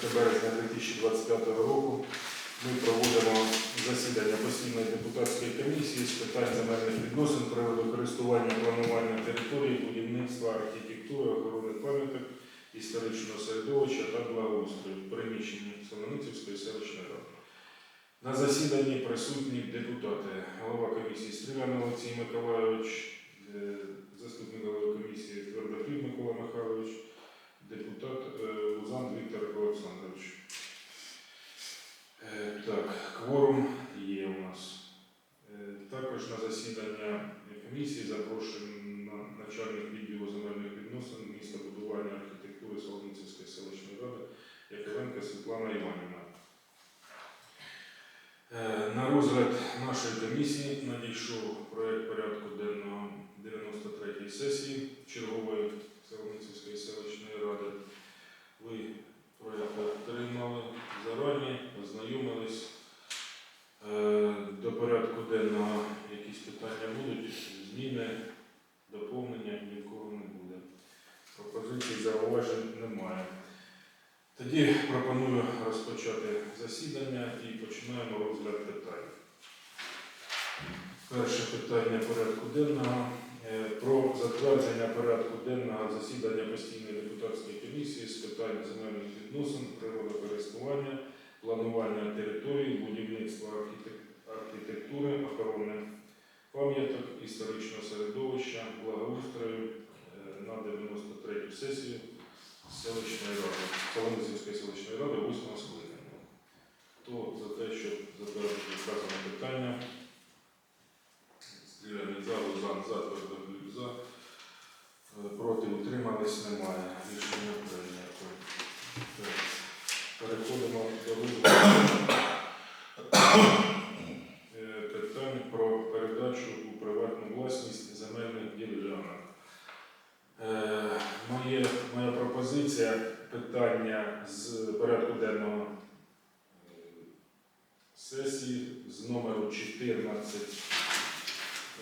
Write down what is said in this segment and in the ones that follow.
14 березня 2025 року ми проводимо засідання постійної депутатської комісії з питань земельних відносин, приводу користування планування території, будівництва, архітектури, охорони пам'яток, історичного середовища та благоустрою в приміщенні Солоницівської селищної ради. На засіданні присутні депутати, голова комісії Стрілян Олексій Миколайович, е, заступник голови комісії Твердохліб Микола Михайлович, депутат е, Лузан Віктор Олександрович. Е, Так, кворум є у нас. Е, Також на засідання комісії запрошено начальник відділу земельних відносин містобудування архітектури Солоницівської селищної ради Яковенка Світлана Іванівна. На розгляд нашої комісії надійшов проект порядку денного 93-ї сесії чергової Солоницівської селищної ради. Ви проект отримали зарані, ознайомились. Е, До порядку денного якісь питання будуть, зміни, доповнення нікого не буде. Пропозицій зауважень немає. Тоді пропоную розпочати засідання і починаємо розгляд питань. Перше питання порядку денного е, про затвердження порядку денного засідання постійної депутатської комісії з питань земельних відносин, природокористування, планування території, будівництва архітектури, охорони пам'яток, історичного середовища, благоустрою е, на 93 сесію селищної ради, Солоницівської селищної ради 8 скликання. Хто за те, щоб затвердити вказане питання? Стріляний за, Лузан за, Твердохліб за. Е, Проти утримались немає. Рішення прийнято. Так. Переходимо до розгляду е, питань про передачу у приватну власність земельних ділянок. Е, Моє, моя пропозиція питання з порядку денного е, сесії з номеру 14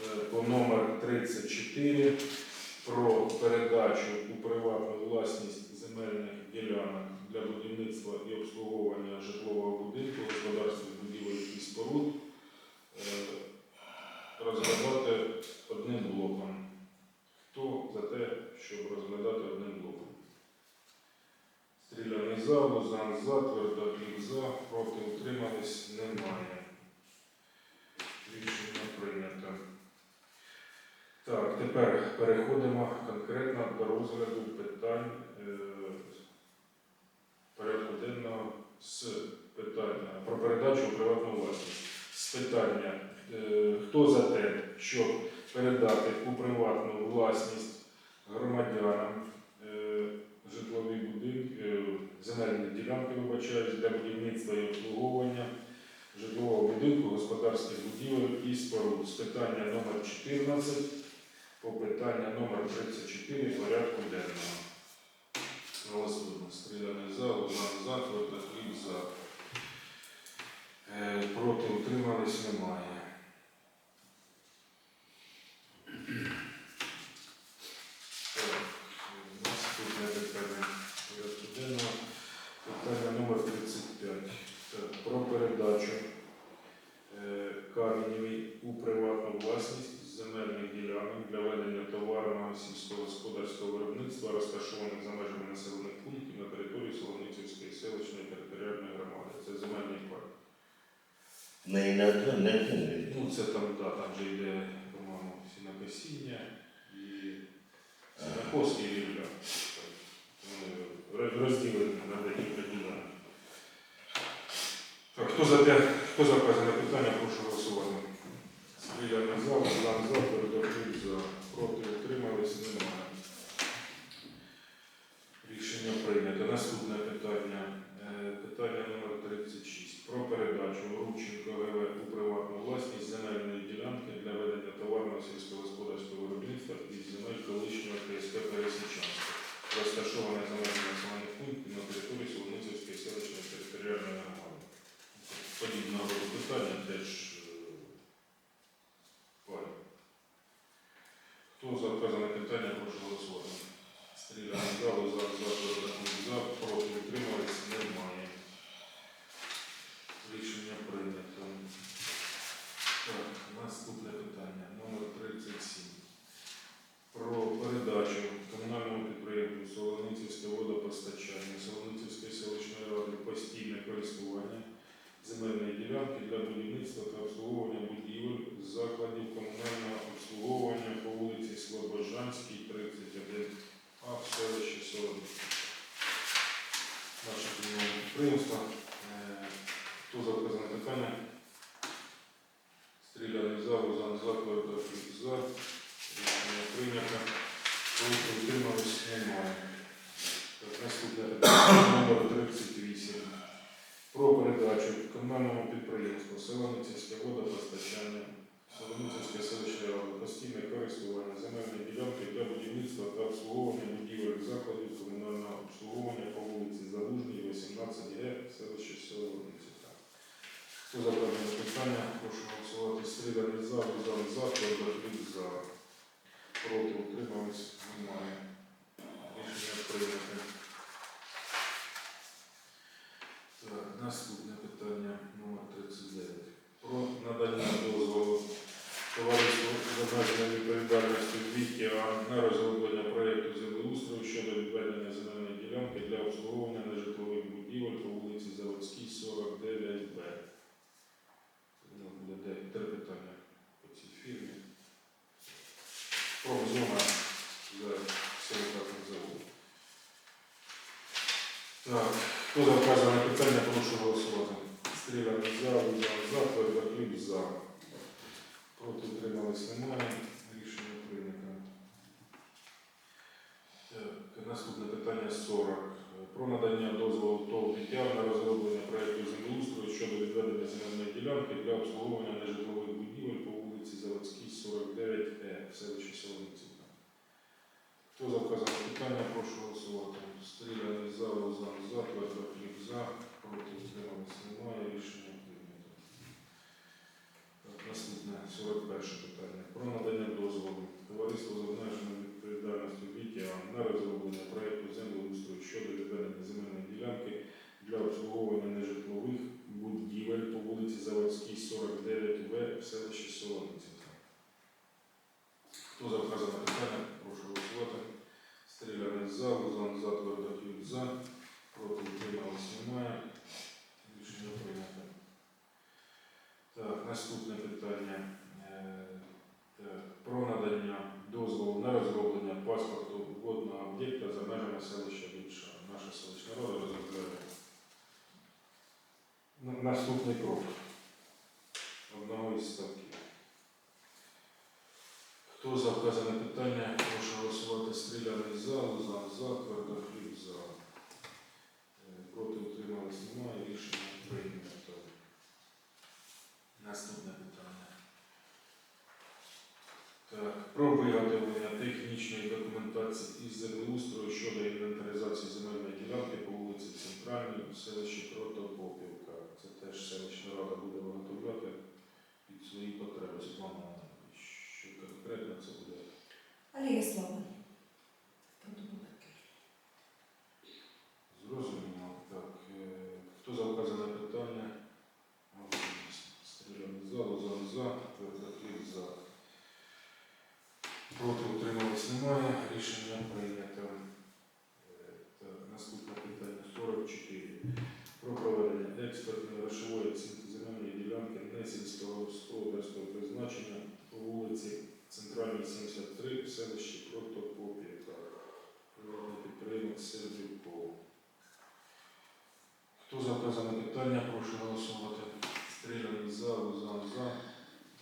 е, по номер 34 про передачу у приватну власність земельних ділянок для будівництва і обслуговування житлового будинку, господарських будівель і споруд е, розглядати одним блоком. Хто за те, щоб розглядати одним блоком? Стріляний за, Лузан за, Твердохліб за, проти утримались немає. Рішення. Так, тепер переходимо конкретно до розгляду питань е, порядку денного з питання про передачу у приватну власність. З питання, е, хто за те, щоб передати у приватну власність громадянам е, житлові будинки, земельні ділянки, вибачаюсь, для будівництва і обслуговування житлового будинку, господарських будівель і споруд. З питання номер 14 по питання номер 34 порядку денного. Голосуємо. Стріляний за, Лузан за, Твердохліб за. Е, Проти утримались немає. Так, Наступне питання порядку денного. Питання номер 35. Так, Про передачу е, Кам'янівій у приватну власність земельних ділянок для ведення товарного сільськогосподарського виробництва, розташованих за межами населених пунктів на території Солоницівської селищної територіальної громади. Це земельний парк. Не, не один, не один. Це там, да, там же йде, по-моєму, сінокосіння і сінокос і рілля. Вони розділені на декілька ділянок. Так, хто за те, хто за вказане питання, прошу голосувати. Стріляний зал, Іван за, Передовий за, проти, утримались, немає. Рішення прийнято. Наступне питання. Е, Питання номер 36. Про передачу Рубченко ГВ у приватну власність земельної ділянки для ведення товарного сільськогосподарського виробництва із земель колишнього КСП Пересічанська, розташоване межами населених пунктів на території Солоницівської селищної територіальної громади. Подібного роду питання теж е, пані. Хто за вказане питання, прошу голосувати. Стріляний залу за за за проти утримались немає. Рішення прийнято. Так, наступне питання номер 37. Про передачу комунальному підприємству Солоницівське водопостачання Солоницівської селищної ради постійне користування земельної ділянки для будівництва та обслуговування будівель закладів комунального обслуговування по вулиці Слобожанській, 31 а в селищі Солониця. Наше комунальне підприємство. Е, Хто за вказане питання? Стріляний зал, зам заклад, за. Рішення прийнято. Проти утримались немає. Так, номер 38. Про передачу комунальному підприємству Селеницівське водопостачання, Селеницівське селище ради, постійне користування земельної ділянки для будівництва та обслуговування будівель закладів комунального обслуговування по вулиці Залужній, 18 Г, селище Селеницівка. Хто за питання, прошу голосувати. Стріляний за, за, за, за. Проти утримались немає. Рішення прийнято. Так, наступне питання номер 39. Про надання дозволу товариству з обмеженою відповідальністю «Віття» на розроблення проєкту землеустрою щодо відведення земельної ділянки для обслуговування нежитлових будівель по вулиці Заводській, 49Б. Ну, буде де- три питання по цій фірмі. Промзона за силикатним заводом. Так, хто за вказане питання, прошу голосувати. Стріляний за, за, за, Проти утримались немає. Рішення прийнято. Наступне питання 40. Про надання дозволу ТОВ «Віття» на розроблення проєкту землеустрою щодо відведення земельної ділянки для обслуговування нежитлових будівель по вулиці Заводській, 49Е в селищі Солоницівка. Хто за вказане питання, прошу голосувати. Стріляний за, за, за, Твердохліб за, проти утримались немає. Рішення Наступне 41 питання. Про надання дозволу товариству з обмеженою відповідальністю «Віття» на розроблення проєкту землеустрою щодо відведення земельної ділянки для обслуговування нежитлових будівель по вулиці Заводській, 49В в селищі Солоницівка. Хто за вказане питання, прошу голосувати. Стріляний за, Лузан за, Твердохліб за, проти утримались немає. Рішення прийнято. Наступне питання. Е, Про надання дозволу на розроблення паспорту водного об'єкта за межами селища Більша. Наша селищна рада розробляє. Наступний крок. Одного із ставків. Хто за вказане питання, прошу голосувати стріляний за, за, за, твердохліб за. Е, Проти утримались немає, рішення. Наступне питання. Так, про виготовлення технічної документації із землеустрою щодо інвентаризації земельної ділянки по вулиці Центральній у селищі Протопопівка. Це теж селищна рада буде виготовляти під свої потреби. Іванівна, що конкретно це буде? Алія Слава. Зрозуміло. Так, е, хто за вказане питання? Стріляний за, Лозан за, Твердохліб за. Проти утримались немає. Рішення прийнято. Е, Так, наступне питання 44. Про проведення експертної грошової оцінки земельної ділянки несільського господарського призначення по вулиці Центральній 73 в селищі Протопопівка. Приватний підприємець Сердюков. Хто за вказане питання, прошу голосувати. Стріляний за, Лозан за,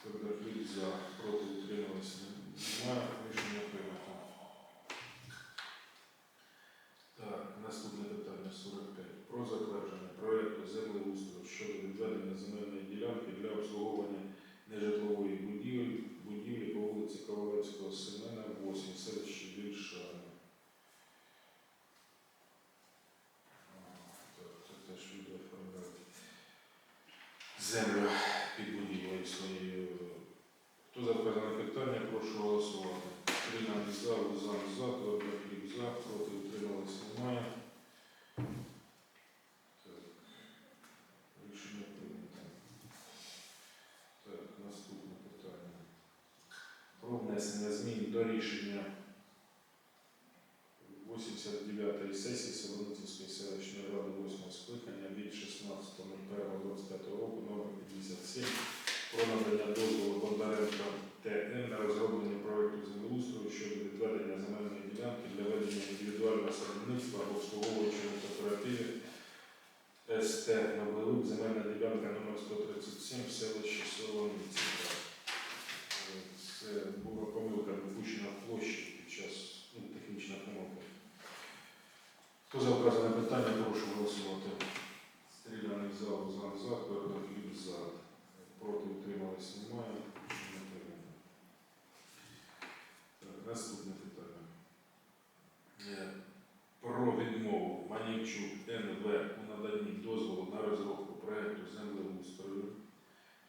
Твердохліб за, проти утримались немає. Рішення прийнято. Так, наступне питання 45. Про затвердження проєкту землеустрою щодо відведення земельної ділянки для обслуговування нежитлової будівлі, будівлі по вулиці Ковалевського Семена, 8, селище Вільшани. Так, це теж люди оформляють землю під будівлею своєю. Хто за вказане питання, прошу голосувати. Стрільна Лузан за, Твердохліб за, проти утримались немає. Так. Рішення прийнято. Так, наступне питання. Про внесення змін до рішення 89-ї сесії Солоницької селищної ради 8 скликання від 16.01.25 року номер 57 про надання дозволу Бондаренка ТН на розроблення проекту землеустрою щодо відведення земельної ділянки для ведення індивідуального садівництва або обслуговуючого кооперативів СТ Наблевик, земельна ділянка номер 137 в селищі Солоницька. Е, Це була помилка допущена в площі під час ну, технічна помилка. Хто за вказане питання, прошу голосувати. Стріляний зал, за, за, Твердохліб за. Проти утримались немає. Рішення прийнято. Так, наступне питання. Е, Про відмову Манівчук НВ у наданні дозволу на розробку проекту землеустрою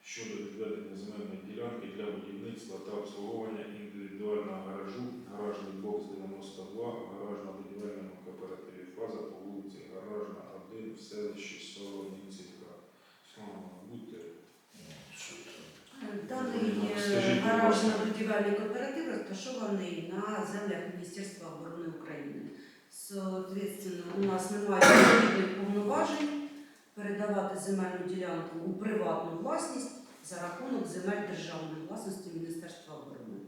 щодо відведення земельної ділянки для будівництва та обслуговування індивідуального гаражу, гаражний бокс 92 в гаражно-будівельному кооперативі фаза по вулиці Гаражна 1 в селищі Солоніцівка. Слава, будьте. Даний е, Скажіть, будь гаражно-будівельний кооператив розташований на землях Міністерства оборони України. Соответственно, у нас немає відповідних повноважень передавати земельну ділянку у приватну власність за рахунок земель державної власності Міністерства оборони.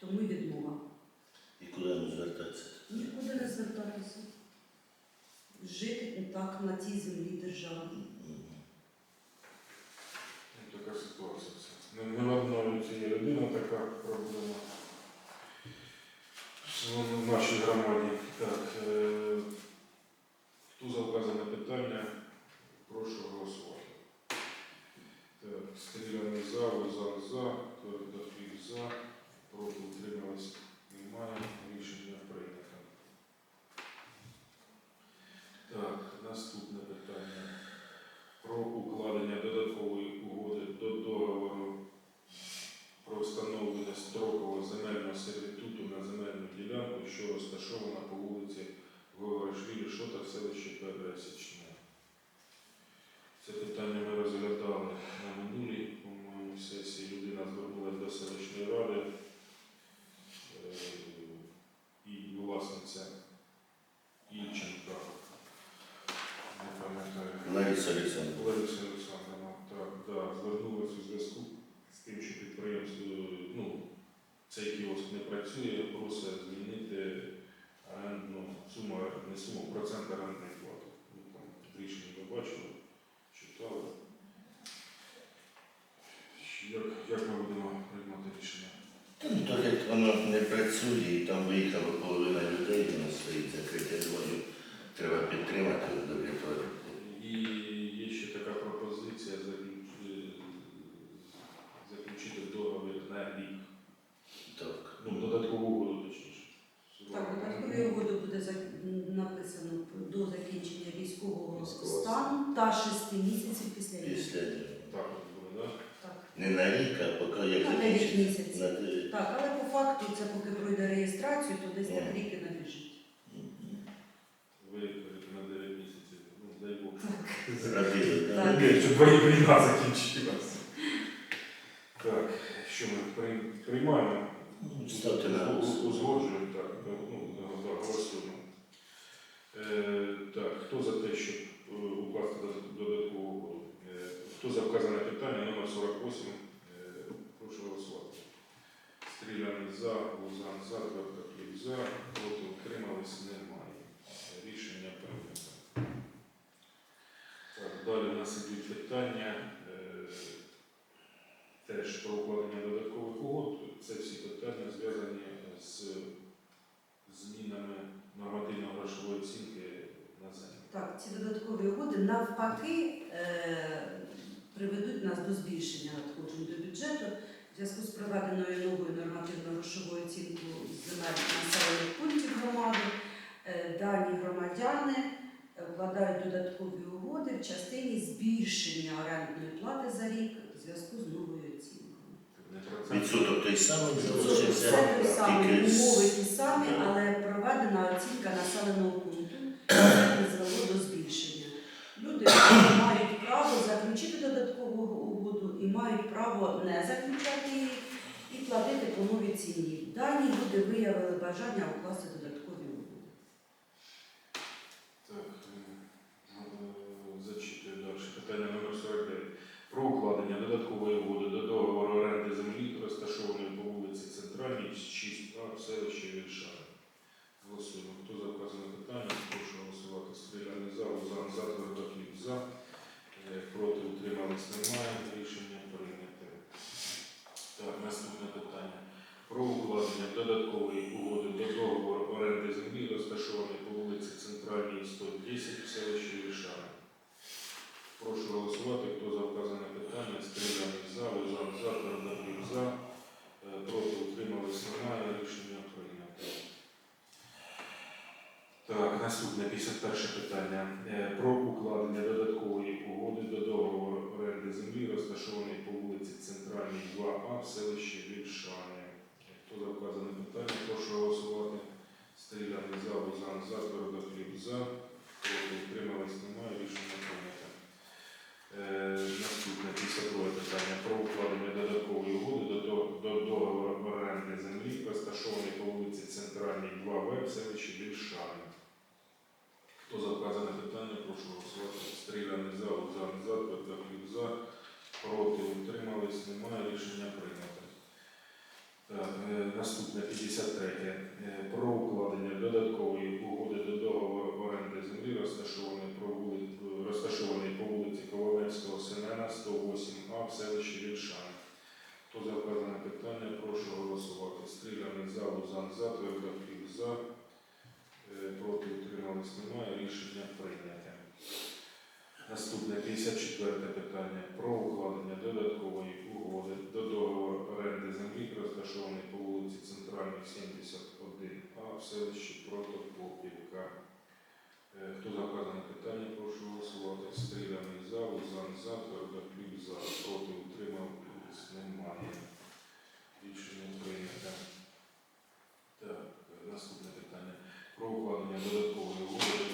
Тому й відмова. І куди нам звертатися? Нікуди не звертатися. Жити так на цій землі державній. Мгм. Ну, Така ситуація. це. Не, не в одної цієї людини така проблема. В нашій громаді. Так, е, хто за вказане питання, прошу голосувати. Так, стріляний за, Лозан за, Твердохліб за, проти утрималось немає, рішення прийнято. Так, наступне питання про укладення додаткової угоди до договору про встановлення строкового земельного сервітуту на земельну ділянку, що розташована по вулиці Гоголашвілі Шота в селищі Пересічне. Це питання ми розглядали на минулій, по-моєму, сесії. Людина звернулася до селищної ради е, і власниця Ільченка. Не пам'ятаю. Лариса Олександровна. Лариса Олександровна, так, да, звернулася у зв'язку з тим, що підприємство, ну, цей кіоск не працює, просить змінити орендну суму, не суму, процент орендної плати. Ну, там рішення ви бачили, читали. Як, ми будемо приймати рішення? Та ну так як воно не працює, і там виїхала половина людей, воно стоїть закрите двоє. Треба підтримати, удовлетворити. І є ще така пропозиція заключити договір на рік. Так. Ну, додаткову угоду, точніше. Так, у додатковій угоді буде написано до закінчення військового Військового стану та шести місяців після війни. Після Так так? Не на рік, а поки як На 9 закінчиться. місяців. На дев'ять. Так, але по факту це поки пройде реєстрацію, то десь так Мгм. рік і набіжить. Мгм. Ви кажете, на 9 місяців. Ну, дай Бог. Зробили, Так. так? Щоб твої війна закінчилася. Так, що ми прийм- приймаємо? Ну, Ставте на У- у- голосування. Узгоджуємо, так, ну, да, голосуємо. Е, так, хто за те, щоб е, укласти додат- додаткову угоду? Е, хто за вказане питання номер 48, е, прошу голосувати. Стріляний за, Лузан за, Твердохліб за, проти утримались немає. Рішення прийнято. Так, далі у нас ідуть питання е, теж про укладення додаткових угод. Це всі питання зв'язані з змінами нормативно-грошової оцінки на землю. Так, ці додаткові угоди навпаки е, приведуть нас до збільшення надходжень до бюджету в зв'язку з проведеною новою нормативно-грошовою оцінкою земель населених пунктів громади. Е, дані громадяни е, вкладають додаткові угоди в частині збільшення орендної плати за рік в зв'язку з новою оцінкою. Відсоток той самий залишився. Це той самий, умови ті самі, але проведена оцінка населеного пункту право не заключати її і платити по полові ціні. Дані люди виявили бажання укласти до про укладення додаткової угоди до договору оренди землі, розташованої по вулиці Центральній 110 в селищі Вішани. Прошу голосувати, хто за вказане питання, стріляний за, лежав за, передавів за, е, проти утримались немає, рішення прийнято. Так, наступне 51 питання. Е, про укладення додаткової угоди до договору оренди землі, розташованої по вулиці Центральній 2А в селищі Вільшани. Хто за вказане питання? Прошу голосувати. Стріляний за, Бузан за, Твердохліб за. членами залу за за графік за, е, проти утримались немає. Рішення прийняте. Наступне 54 питання про укладення додаткової угоди до договору оренди землі, розташованої по вулиці Центральній, 71А в селищі Протопопівка. Е, хто за питання, прошу голосувати. Стріляний за, Узан за, Гордаклюк за, проти утримав, немає. Рішення прийнято. Так, е, наступне питання. Про укладення додаткової угоди